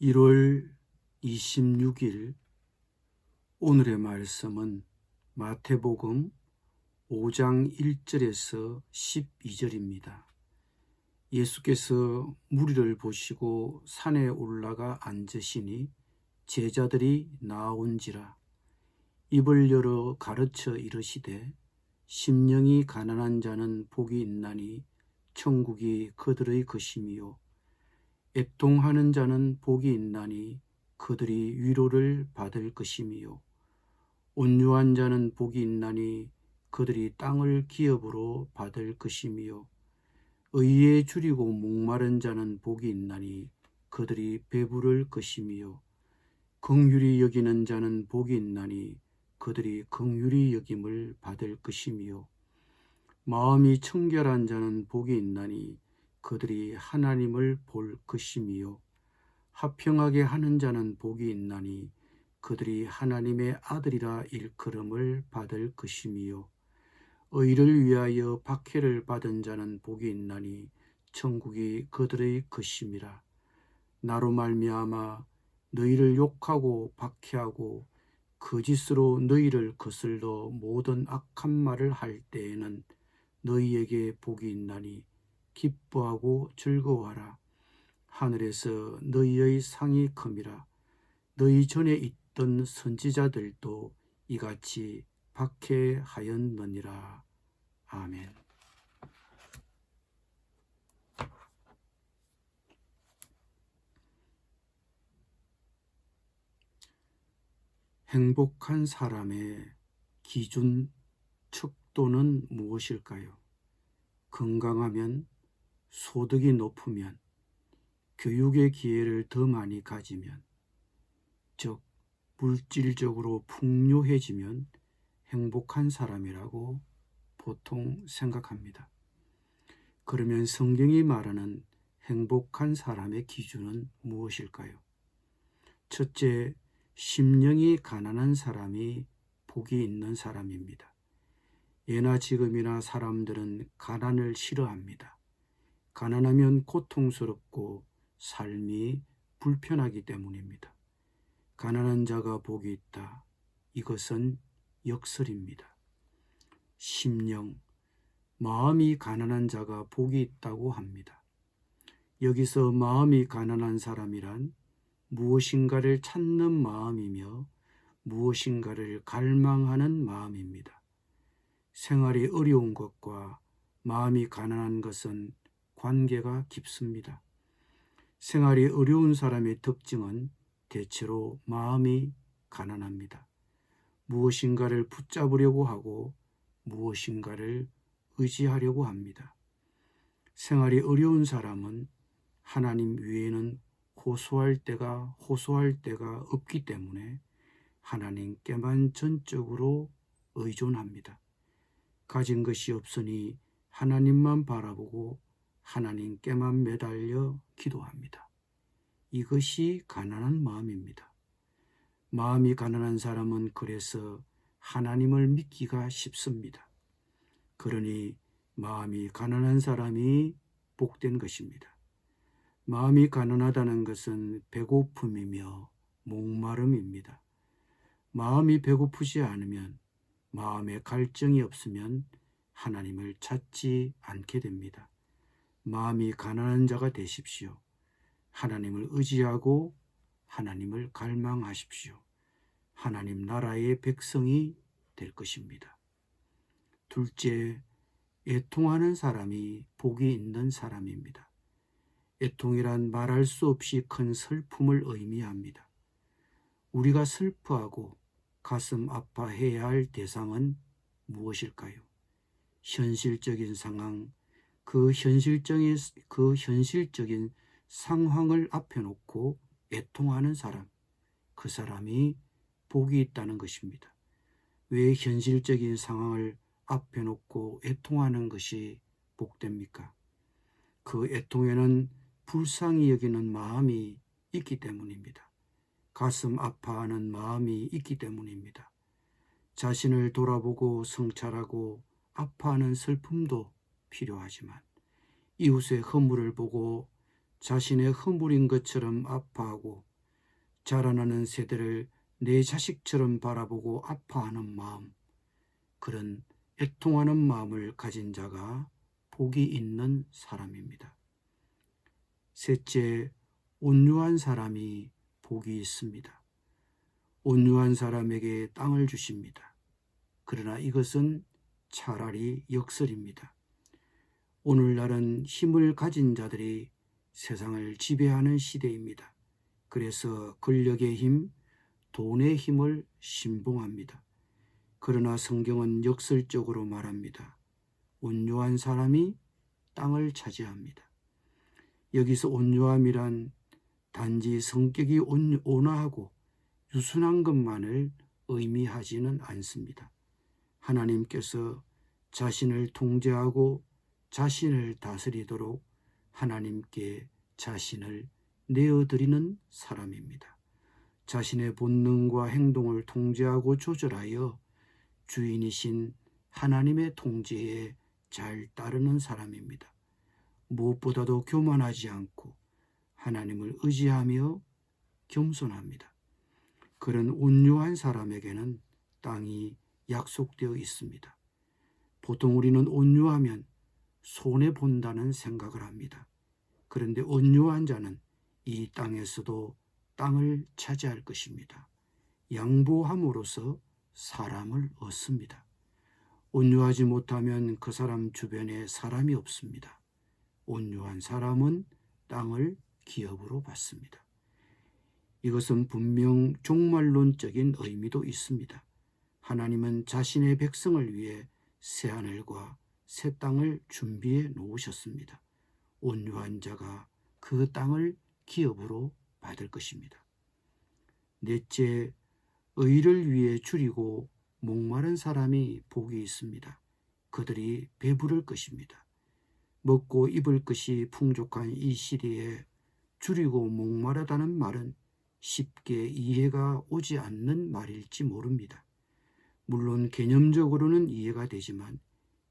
1월 26일 오늘의 말씀은 마태복음 5장 1절에서 12절입니다. 예수께서 무리를 보시고 산에 올라가 앉으시니 제자들이 나온지라 입을 열어 가르쳐 이르시되 심령이 가난한 자는 복이 있나니 천국이 그들의 것임이요 애통하는 자는 복이 있나니 그들이 위로를 받을 것임이요. 온유한 자는 복이 있나니 그들이 땅을 기업으로 받을 것임이요. 의에 줄이고 목마른 자는 복이 있나니 그들이 배부를 것임이요. 긍휼히 여기는 자는 복이 있나니 그들이 긍휼히 여김을 받을 것임이요. 마음이 청결한 자는 복이 있나니 그들이 하나님을 볼 것임이요. 화평하게 하는 자는 복이 있나니 그들이 하나님의 아들이라 일컬음을 받을 것임이요. 의를 위하여 박해를 받은 자는 복이 있나니 천국이 그들의 것임이라. 나로 말미암아 너희를 욕하고 박해하고 거짓으로 너희를 거슬러 모든 악한 말을 할 때에는 너희에게 복이 있나니 기뻐하고 즐거워하라. 하늘에서 너희의 상이 큼이라. 너희 전에 있던 선지자들도 이같이 박해하였느니라. 아멘. 행복한 사람의 기준 척도는 무엇일까요? 건강하면 소득이 높으면 교육의 기회를 더 많이 가지면 즉 물질적으로 풍요해지면 행복한 사람이라고 보통 생각합니다. 그러면 성경이 말하는 행복한 사람의 기준은 무엇일까요? 첫째, 심령이 가난한 사람이 복이 있는 사람입니다. 예나 지금이나 사람들은 가난을 싫어합니다. 가난하면 고통스럽고 삶이 불편하기 때문입니다. 가난한 자가 복이 있다. 이것은 역설입니다. 심령, 마음이 가난한 자가 복이 있다고 합니다. 여기서 마음이 가난한 사람이란 무엇인가를 찾는 마음이며 무엇인가를 갈망하는 마음입니다. 생활이 어려운 것과 마음이 가난한 것은 관계가 깊습니다. 생활이 어려운 사람의 특징은 대체로 마음이 가난합니다. 무엇인가를 붙잡으려고 하고 무엇인가를 의지하려고 합니다. 생활이 어려운 사람은 하나님 외에는 호소할 때가 호소할 때가 없기 때문에 하나님께만 전적으로 의존합니다. 가진 것이 없으니 하나님만 바라보고 하나님께만 매달려 기도합니다. 이것이 가난한 마음입니다. 마음이 가난한 사람은 그래서 하나님을 믿기가 쉽습니다. 그러니 마음이 가난한 사람이 복된 것입니다. 마음이 가난하다는 것은 배고픔이며 목마름입니다. 마음이 배고프지 않으면 마음에 갈증이 없으면 하나님을 찾지 않게 됩니다. 마음이 가난한 자가 되십시오. 하나님을 의지하고 하나님을 갈망하십시오. 하나님 나라의 백성이 될 것입니다. 둘째, 애통하는 사람이 복이 있는 사람입니다. 애통이란 말할 수 없이 큰 슬픔을 의미합니다. 우리가 슬퍼하고 가슴 아파해야 할 대상은 무엇일까요? 현실적인 상황, 그 현실적인 그 현실적인 상황을 앞에 놓고 애통하는 사람, 그 사람이 복이 있다는 것입니다. 왜 현실적인 상황을 앞에 놓고 애통하는 것이 복됩니까? 그 애통에는 불쌍히 여기는 마음이 있기 때문입니다. 가슴 아파하는 마음이 있기 때문입니다. 자신을 돌아보고 성찰하고 아파하는 슬픔도 필요하지만 이웃의 허물을 보고 자신의 허물인 것처럼 아파하고 자라나는 세대를 내 자식처럼 바라보고 아파하는 마음, 그런 애통하는 마음을 가진 자가 복이 있는 사람입니다. 셋째, 온유한 사람이 복이 있습니다. 온유한 사람에게 땅을 주십니다. 그러나 이것은 차라리 역설입니다. 오늘날은 힘을 가진 자들이 세상을 지배하는 시대입니다. 그래서 권력의 힘, 돈의 힘을 신봉합니다. 그러나 성경은 역설적으로 말합니다. 온유한 사람이 땅을 차지합니다. 여기서 온유함이란 단지 성격이 온- 온화하고 유순한 것만을 의미하지는 않습니다. 하나님께서 자신을 통제하고 자신을 다스리도록 하나님께 자신을 내어드리는 사람입니다. 자신의 본능과 행동을 통제하고 조절하여 주인이신 하나님의 통제에 잘 따르는 사람입니다. 무엇보다도 교만하지 않고 하나님을 의지하며 겸손합니다. 그런 온유한 사람에게는 땅이 약속되어 있습니다. 보통 우리는 온유하면 손해 본다는 생각을 합니다. 그런데 온유한 자는 이 땅에서도 땅을 차지할 것입니다. 양보함으로써 사람을 얻습니다. 온유하지 못하면 그 사람 주변에 사람이 없습니다. 온유한 사람은 땅을 기업으로 받습니다. 이것은 분명 종말론적인 의미도 있습니다. 하나님은 자신의 백성을 위해 새하늘과 새 땅을 준비해 놓으셨습니다. 온유한 자가 그 땅을 기업으로 받을 것입니다. 넷째, 의를 위해 줄이고 목마른 사람이 복이 있습니다. 그들이 배부를 것입니다. 먹고 입을 것이 풍족한 이 시대에 줄이고 목마르다는 말은 쉽게 이해가 오지 않는 말일지 모릅니다. 물론 개념적으로는 이해가 되지만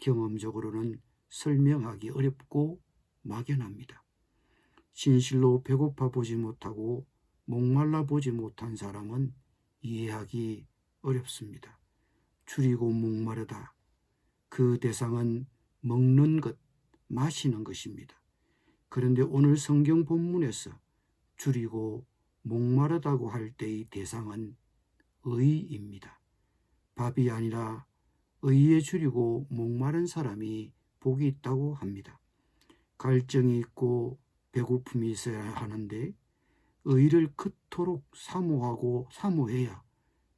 경험적으로는 설명하기 어렵고 막연합니다. 진실로 배고파 보지 못하고 목말라 보지 못한 사람은 이해하기 어렵습니다. 줄이고 목마르다. 그 대상은 먹는 것, 마시는 것입니다. 그런데 오늘 성경 본문에서 줄이고 목마르다고 할 때의 대상은 의입니다. 밥이 아니라 의에 줄이고 목마른 사람이 복이 있다고 합니다. 갈증이 있고 배고픔이 있어야 하는데 의를 그토록 사모하고 사모해야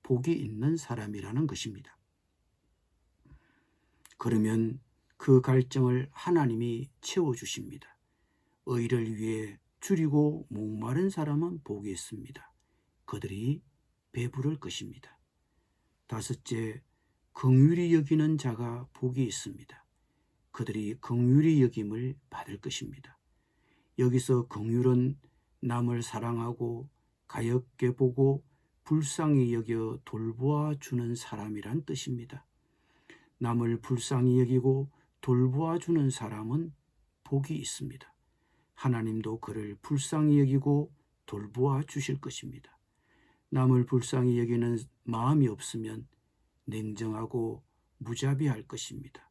복이 있는 사람이라는 것입니다. 그러면 그 갈증을 하나님이 채워주십니다. 의를 위해 줄이고 목마른 사람은 복이 있습니다. 그들이 배부를 것입니다. 다섯째, 긍휼히 여기는 자가 복이 있습니다. 그들이 긍휼히 여김을 받을 것입니다. 여기서 긍휼은 남을 사랑하고 가엽게 보고 불쌍히 여겨 돌보아 주는 사람이란 뜻입니다. 남을 불쌍히 여기고 돌보아 주는 사람은 복이 있습니다. 하나님도 그를 불쌍히 여기고 돌보아 주실 것입니다. 남을 불쌍히 여기는 마음이 없으면 냉정하고 무자비할 것입니다.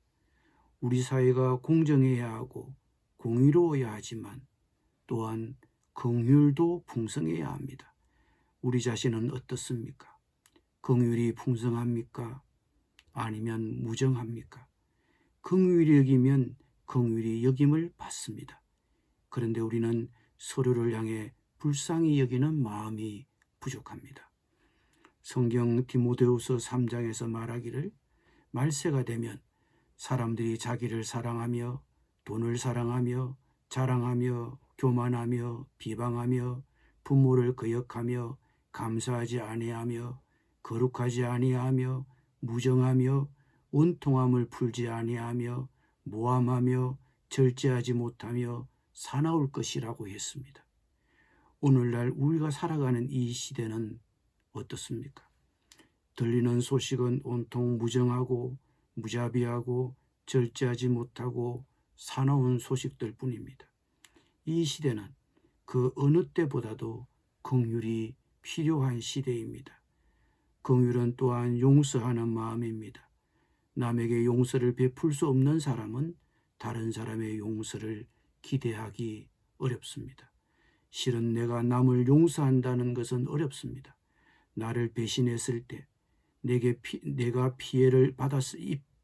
우리 사회가 공정해야 하고 공의로워야 하지만 또한 긍휼도 풍성해야 합니다. 우리 자신은 어떻습니까? 긍휼이 풍성합니까? 아니면 무정합니까? 긍휼히 여기면 긍휼히 여김을 받습니다. 그런데 우리는 서로를 향해 불쌍히 여기는 마음이 부족합니다. 성경 디모데후서 3장에서 말하기를 말세가 되면 사람들이 자기를 사랑하며 돈을 사랑하며 자랑하며 교만하며 비방하며 부모를 거역하며 감사하지 아니하며 거룩하지 아니하며 무정하며 온통함을 풀지 아니하며 모함하며 절제하지 못하며 사나울 것이라고 했습니다. 오늘날 우리가 살아가는 이 시대는 어떻습니까? 들리는 소식은 온통 무정하고 무자비하고 절제하지 못하고 사나운 소식들 뿐입니다. 이 시대는 그 어느 때보다도 긍휼이 필요한 시대입니다. 긍휼은 또한 용서하는 마음입니다. 남에게 용서를 베풀 수 없는 사람은 다른 사람의 용서를 기대하기 어렵습니다. 실은 내가 남을 용서한다는 것은 어렵습니다. 나를 배신했을 때, 내게 피, 내가 피해를 받았,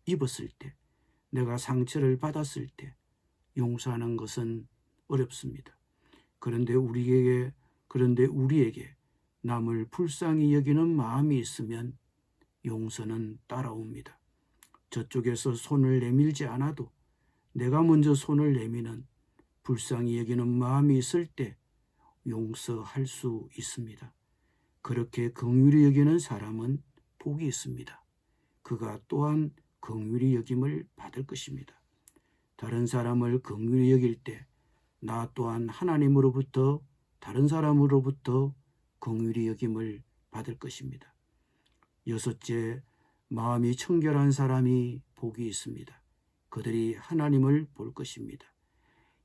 입었을 때, 내가 상처를 받았을 때, 용서하는 것은 어렵습니다. 그런데 우리에게, 그런데 우리에게 남을 불쌍히 여기는 마음이 있으면 용서는 따라옵니다. 저쪽에서 손을 내밀지 않아도 내가 먼저 손을 내미는 불쌍히 여기는 마음이 있을 때 용서할 수 있습니다. 그렇게 긍휼히 여기는 사람은 복이 있습니다. 그가 또한 긍휼히 여김을 받을 것입니다. 다른 사람을 긍휼히 여길 때 나 또한 하나님으로부터 다른 사람으로부터 긍휼히 여김을 받을 것입니다. 여섯째, 마음이 청결한 사람이 복이 있습니다. 그들이 하나님을 볼 것입니다.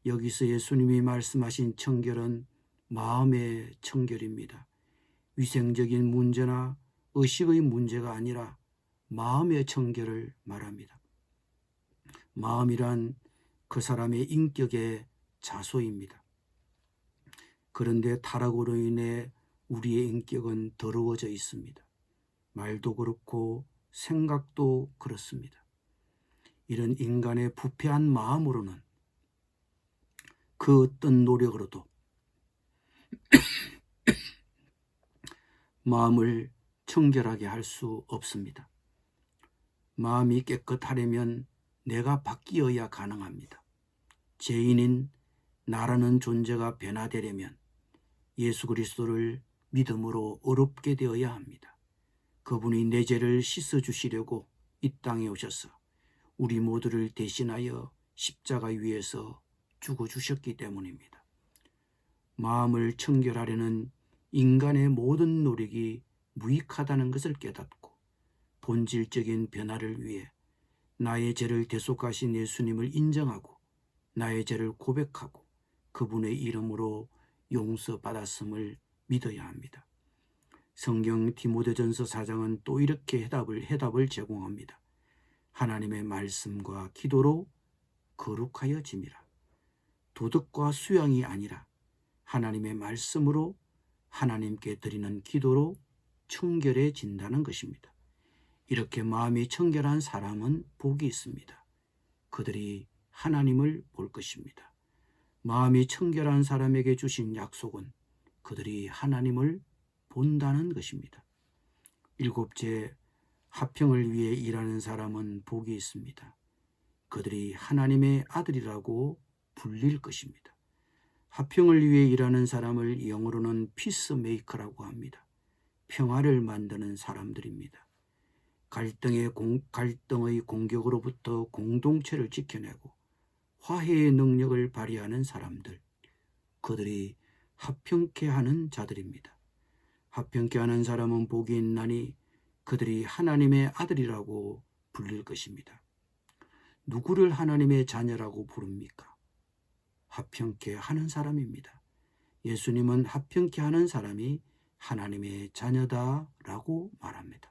여기서 예수님이 말씀하신 청결은 마음의 청결입니다. 위생적인 문제나 의식의 문제가 아니라 마음의 청결을 말합니다. 마음이란 그 사람의 인격의 자소입니다. 그런데 타락으로 인해 우리의 인격은 더러워져 있습니다. 말도 그렇고 생각도 그렇습니다. 이런 인간의 부패한 마음으로는 그 어떤 노력으로도 마음을 청결하게 할 수 없습니다. 마음이 깨끗하려면 내가 바뀌어야 가능합니다. 죄인인 나라는 존재가 변화되려면 예수 그리스도를 믿음으로 어렵게 되어야 합니다. 그분이 내 죄를 씻어 주시려고 이 땅에 오셔서 우리 모두를 대신하여 십자가 위에서 죽어 주셨기 때문입니다. 마음을 청결하려는 인간의 모든 노력이 무익하다는 것을 깨닫고 본질적인 변화를 위해 나의 죄를 대속하신 예수님을 인정하고 나의 죄를 고백하고 그분의 이름으로 용서받았음을 믿어야 합니다. 성경 디모데전서 4장은 또 이렇게 해답을 해답을 제공합니다. 하나님의 말씀과 기도로 거룩하여 짐이라. 도덕과 수양이 아니라 하나님의 말씀으로 하나님께 드리는 기도로 청결해진다는 것입니다. 이렇게 마음이 청결한 사람은 복이 있습니다. 그들이 하나님을 볼 것입니다. 마음이 청결한 사람에게 주신 약속은 그들이 하나님을 본다는 것입니다. 일곱째, 화평을 위해 일하는 사람은 복이 있습니다. 그들이 하나님의 아들이라고 불릴 것입니다. 화평을 위해 일하는 사람을 영어로는 피스메이커라고 합니다. 평화를 만드는 사람들입니다. 갈등의, 공, 갈등의 공격으로부터 공동체를 지켜내고 화해의 능력을 발휘하는 사람들, 그들이 합평케 하는 자들입니다. 합평케 하는 사람은 복이 있나니 그들이 하나님의 아들이라고 불릴 것입니다. 누구를 하나님의 자녀라고 부릅니까? 합평케 하는 사람입니다. 예수님은 합평케 하는 사람이 하나님의 자녀다라고 말합니다.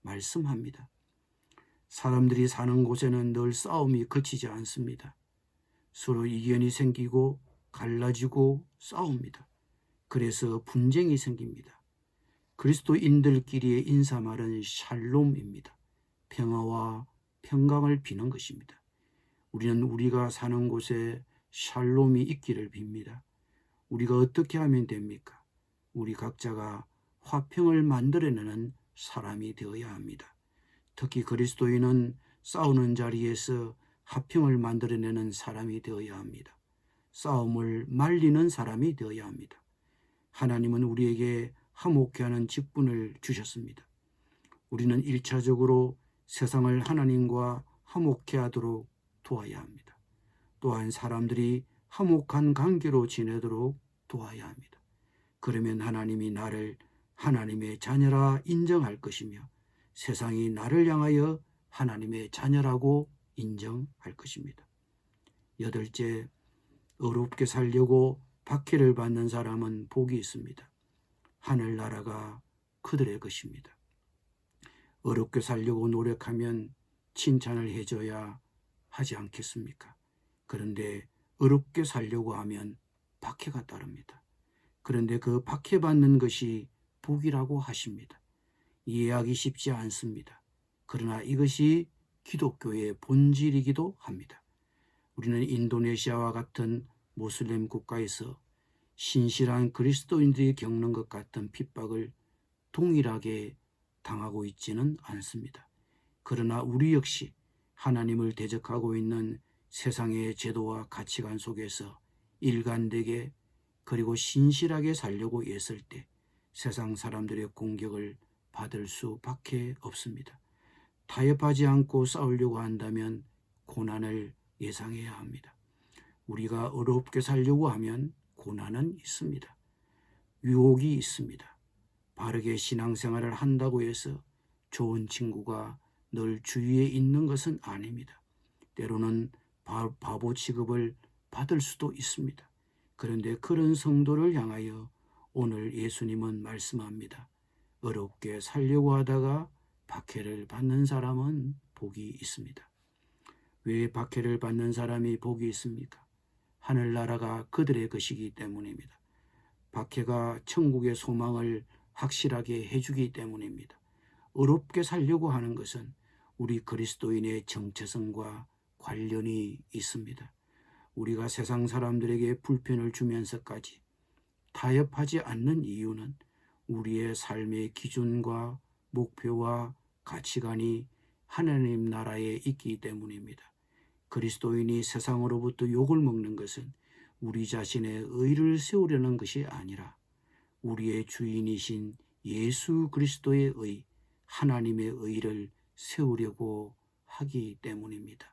말씀합니다. 사람들이 사는 곳에는 늘 싸움이 그치지 않습니다. 서로 이견이 생기고 갈라지고 싸웁니다. 그래서 분쟁이 생깁니다. 그리스도인들끼리의 인사말은 샬롬입니다. 평화와 평강을 비는 것입니다. 우리는 우리가 사는 곳에 샬롬이 있기를 빕니다. 우리가 어떻게 하면 됩니까? 우리 각자가 화평을 만들어내는 사람이 되어야 합니다. 특히 그리스도인은 싸우는 자리에서 화평을 만들어내는 사람이 되어야 합니다. 싸움을 말리는 사람이 되어야 합니다. 하나님은 우리에게 화목케 하는 직분을 주셨습니다. 우리는 일차적으로 세상을 하나님과 화목케 하도록 도와야 합니다. 또한 사람들이 화목한 관계로 지내도록 도와야 합니다. 그러면 하나님이 나를 하나님의 자녀라 인정할 것이며 세상이 나를 향하여 하나님의 자녀라고 인정할 것입니다. 여덟째, 어렵게 살려고 박해를 받는 사람은 복이 있습니다. 하늘나라가 그들의 것입니다. 어렵게 살려고 노력하면 칭찬을 해줘야 하지 않겠습니까? 그런데 어렵게 살려고 하면 박해가 따릅니다. 그런데 그 박해받는 것이 복이라고 하십니다. 이해하기 쉽지 않습니다. 그러나 이것이 기독교의 본질이기도 합니다. 우리는 인도네시아와 같은 모슬렘 국가에서 신실한 그리스도인들이 겪는 것 같은 핍박을 동일하게 당하고 있지는 않습니다. 그러나 우리 역시 하나님을 대적하고 있는 세상의 제도와 가치관 속에서 일관되게 그리고 신실하게 살려고 애쓸 때 세상 사람들의 공격을 받을 수밖에 없습니다. 타협하지 않고 싸우려고 한다면 고난을 예상해야 합니다. 우리가 어렵게 살려고 하면 고난은 있습니다. 유혹이 있습니다. 바르게 신앙생활을 한다고 해서 좋은 친구가 늘 주위에 있는 것은 아닙니다. 때로는 바보 취급을 받을 수도 있습니다. 그런데 그런 성도를 향하여 오늘 예수님은 말씀합니다. 어렵게 살려고 하다가 박해를 받는 사람은 복이 있습니다. 왜 박해를 받는 사람이 복이 있습니까? 하늘나라가 그들의 것이기 때문입니다. 박해가 천국의 소망을 확실하게 해주기 때문입니다. 어렵게 살려고 하는 것은 우리 그리스도인의 정체성과 관련이 있습니다. 우리가 세상 사람들에게 불편을 주면서까지 타협하지 않는 이유는 우리의 삶의 기준과 목표와 가치관이 하나님 나라에 있기 때문입니다. 그리스도인이 세상으로부터 욕을 먹는 것은 우리 자신의 의를 세우려는 것이 아니라 우리의 주인이신 예수 그리스도의 의, 하나님의 의를 세우려고 하기 때문입니다.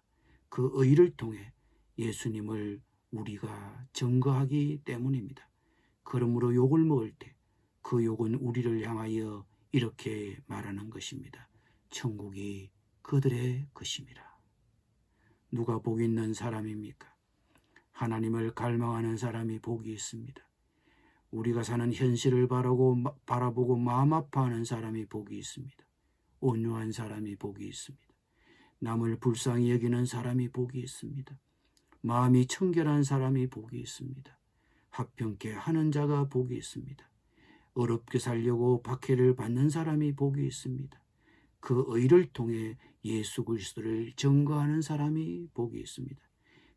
그 의를 통해 예수님을 우리가 증거하기 때문입니다. 그러므로 욕을 먹을 때 그 욕은 우리를 향하여 이렇게 말하는 것입니다. 천국이 그들의 것입니다. 누가 복 있는 사람입니까? 하나님을 갈망하는 사람이 복이 있습니다. 우리가 사는 현실을 바라고, 바라보고 마음 아파하는 사람이 복이 있습니다. 온유한 사람이 복이 있습니다. 남을 불쌍히 여기는 사람이 복이 있습니다. 마음이 청결한 사람이 복이 있습니다. 합평케 하는 자가 복이 있습니다. 어렵게 살려고 박해를 받는 사람이 복이 있습니다. 그 의를 통해 예수 그리스도를 증거하는 사람이 복이 있습니다.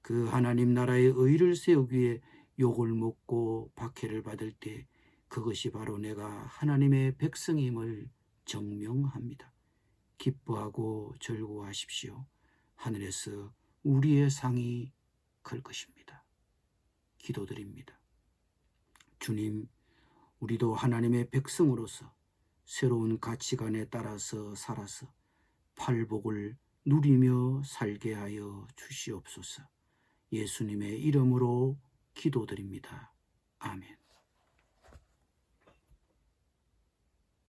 그 하나님 나라의 의를 세우기 위해 욕을 먹고 박해를 받을 때 그것이 바로 내가 하나님의 백성임을 증명합니다. 기뻐하고 즐거워하십시오. 하늘에서 우리의 상이 클 것입니다. 기도드립니다. 주님, 우리도 하나님의 백성으로서 새로운 가치관에 따라서 살아서 팔복을 누리며 살게 하여 주시옵소서. 예수님의 이름으로 기도드립니다. 아멘.